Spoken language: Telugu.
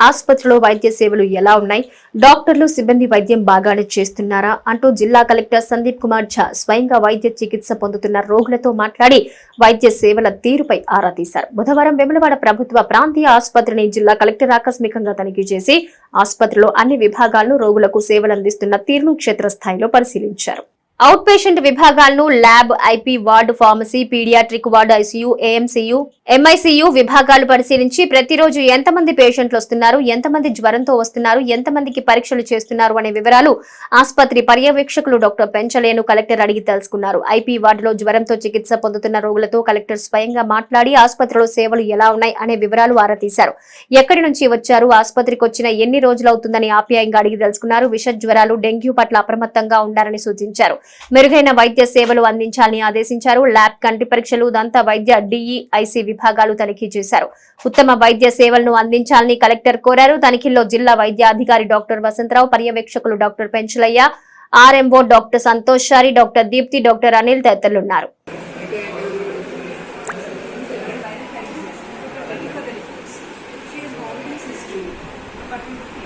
ఆసుపత్రిలో వైద్య సేవలు ఎలా ఉన్నాయి? డాక్టర్లు సిబ్బంది వైద్యం బాగానే చేస్తున్నారా? అంటూ జిల్లా కలెక్టర్ సందీప్ కుమార్ ఝా స్వయంగా వైద్య చికిత్స పొందుతున్న రోగులతో మాట్లాడి వైద్య సేవల తీరుపై ఆరా తీశారు. బుధవారం వెములవాడ ప్రభుత్వ ప్రాంతీయ ఆసుపత్రిని జిల్లా కలెక్టర్ ఆకస్మికంగా తనిఖీ చేసి ఆసుపత్రిలో అన్ని విభాగాలను రోగులకు సేవలందిస్తున్న తీరును క్షేత్రస్థాయిలో పరిశీలించారు. అవుట్ పేషెంట్ విభాగాలను lab IP ward pharmacy paediatric ward ICU AMCU MICU విభాగాలు పరిశీలించి ప్రతిరోజు ఎంతమంది పేషెంట్లు వస్తున్నారు ఎంతమంది జ్వరంతో వస్తున్నారు ఎంతమందికి పరీక్షలు చేస్తున్నారు అనే వివరాలు ఆసుపత్రి పర్యవేక్షకులు డాక్టర్ పెంచలేను కలెక్టర్ అడిగి తెలుసుకున్నారు. ఐపీ వార్డులో జ్వరంతో చికిత్స పొందుతున్న రోగులతో కలెక్టర్ స్వయంగా మాట్లాడి ఆసుపత్రిలో సేవలు ఎలా ఉన్నాయి అనే వివరాలు ఆరా తీశారు. ఎక్కడి నుంచి వచ్చారు ఆసుపత్రికి వచ్చిన ఎన్ని రోజులవుతుందని ఆప్యాయంగా అడిగి తెలుసుకున్నారు. విష జ్వరాలు డెంగ్యూ పట్ల అప్రమత్తంగా ఉండాలని సూచించారు. మెరుగైన వైద్య సేవలు అందించాలని ఆదేశించారు. ల్యాబ్ కంటి పరీక్షలు దంత వైద్య డిఈఐసి విభాగాలు తనిఖీ చేశారు. ఉత్తమ వైద్య సేవలను అందించాలని కలెక్టర్ కోరారు. తనిఖీల్లో జిల్లా వైద్యాధికారి doctor Vasantharao పర్యవేక్షకులు doctor Penchalaiah RMO doctor Santosh Chari doctor Deepti doctor Anil తదితరులున్నారు. She. But